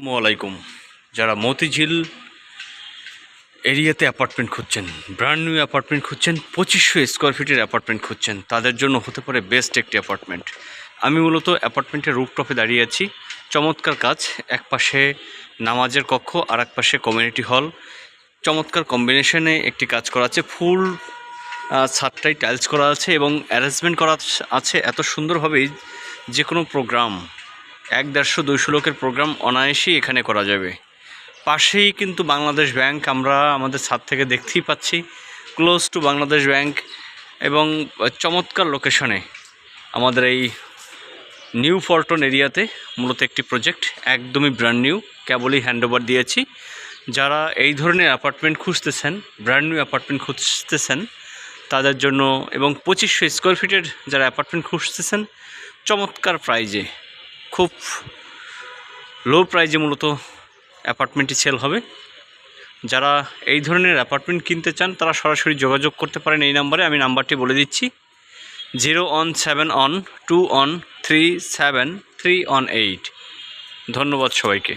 আসসালামাইকুম যারা মতিঝিল এরিয়াতে অ্যাপার্টমেন্ট খুঁজছেন ব্র্যান্ড নিউ অ্যাপার্টমেন্ট খুঁজছেন, পঁচিশশো স্কোয়ার ফিটের অ্যাপার্টমেন্ট খুঁজছেন, তাদের জন্য হতে পারে বেস্ট একটি অ্যাপার্টমেন্ট আমি মূলত অ্যাপার্টমেন্টের রুফটপে দাঁড়িয়ে আছি। চমৎকার কাজ, এক পাশে নামাজের কক্ষ, আর এক পাশে কমিউনিটি হল চমৎকার কম্বিনেশনে একটি কাজ করা আছে, ফুল ছাদটাই টাইলস করা আছে এবং অ্যারেঞ্জমেন্ট করা আছে। এত সুন্দরভাবেই যে কোনো প্রোগ্রাম এক দেড়শো, দুইশো লোকের প্রোগ্রাম অনায়াসেই এখানে করা যাবে। পাশেই কিন্তু বাংলাদেশ ব্যাংক, আমরা আমাদের ছাদ থেকে দেখতেই পাচ্ছি ক্লোজ টু বাংলাদেশ ব্যাংক এবং চমৎকার লোকেশনে আমাদের এই নিউ ফল্টন এরিয়াতে মূলত একটি প্রজেক্ট একদমই ব্র্যান্ড নিউ কেবলই হ্যান্ডওভার দিয়েছি। যারা এই ধরনের অ্যাপার্টমেন্ট খুঁজতেছেন ব্র্যান্ড নিউ অ্যাপার্টমেন্ট খুঁজতেছেন, তাদের জন্য এবং পঁচিশশো স্কোয়ার ফিটের যারা অ্যাপার্টমেন্ট খুঁজতেছেন, চমৎকার প্রাইজে খুব লো প্রাইজে মূলত অ্যাপার্টমেন্টটি সেল হবে। যারা এই ধরনের অ্যাপার্টমেন্ট কিনতে চান, তারা সরাসরি যোগাযোগ করতে পারেন এই নাম্বারে আমি নাম্বারটি বলে দিচ্ছি। Zero one seven one two one three seven three one eight ধন্যবাদ সবাইকে